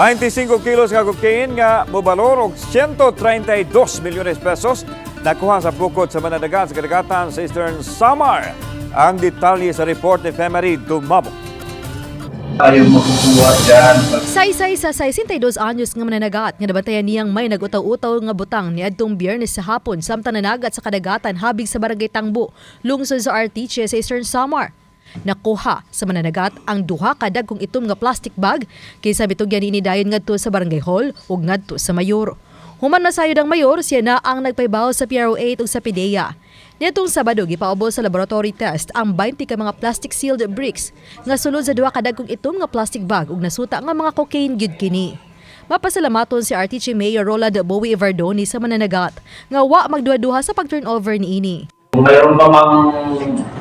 25 kilos nga cocaine nga mobalor og 132 milyones pesos nakuha sa bukod sa manadagat sa kadagatan sa Eastern Samar. Ang detalye sa report ni Femery Dumabok. Ayaw makukuha dyan. Saysay sa 62 anyos nga mananagat nga nabantayan niyang may nagutaw-utaw nga butang ni adtong Biyernes sa hapon samtang nanagat sa kadagatan habig sa barangay Tangbo, lungsod sa Artiche sa Eastern Samar. Nakuha sa mananagat ang duha ka dagkong itom nga plastic bag kaysa bitugyan ni dayon ngadto sa barangay hall ug ngadto sa mayor. Human masayod ang mayor, siya na ang nagpaybaw sa PRO8 ug sa PIDEA. Nitong Sabado, gipaubos sa laboratory test ang 20 ka mga plastic sealed bricks nga sulod sa duha ka dagkong itom nga plastic bag ug nasuta nga mga cocaine gyud kini. Mapasalamaton si RTC Mayor Roland Bowie Verdoni sa mananagat nga wa magduha-duha sa pag-turnover niini. Kung mayroon pa mang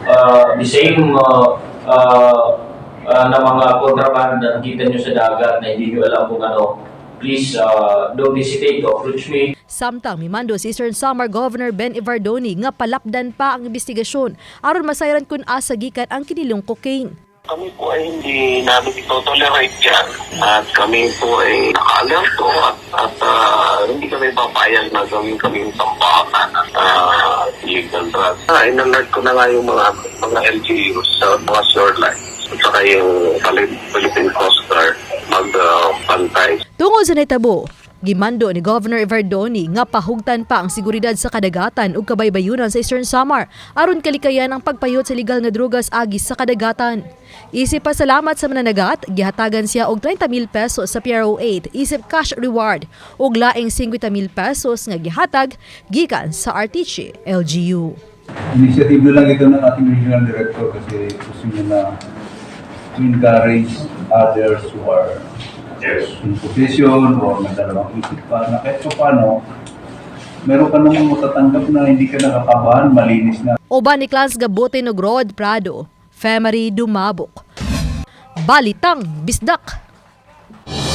uh, the same uh, uh, uh, na mga contraband na nakita nyo sa dagat na hindi nyo alam kung ano, please uh, don't hesitate to approach me. Samtang mimando si Eastern Samar Governor Ben Ivardoni nga palapdan pa ang investigasyon aron masayran kun asa gikan ang kinilong cocaine. kami po ay hindi namin ito tolerate dyan. At kami po ay naka-alerto at, at ah, hindi kami papayag na gawin kami tambakan at uh, illegal drugs. Uh, in-alert ko na nga yung mga, mga LGUs sa mga shorelines at saka yung Philip- Philippine Coast Guard mag-pantay Tungod sa netabo, gimando ni Governor Ivardoni nga pahugtan pa ang seguridad sa kadagatan ug kabaybayunan sa Eastern Samar aron kalikayan ang pagpayot sa legal nga drugas agis sa kadagatan. Isip pa salamat sa mananagat, gihatagan siya og 30,000 pesos sa PRO8 isip cash reward ug laing 50,000 pesos nga gihatag gikan sa Artiche LGU. Initiative lang ito ng ating regional director kasi gusto niya na to encourage others who are in position or may dalawang isip pa na kahit pa paano, meron ka namang matatanggap na hindi ka nakakabahan, malinis na. Oban ni Clans Gabote no Rod Prado, Femery Dumabok. Balitang Bisdak.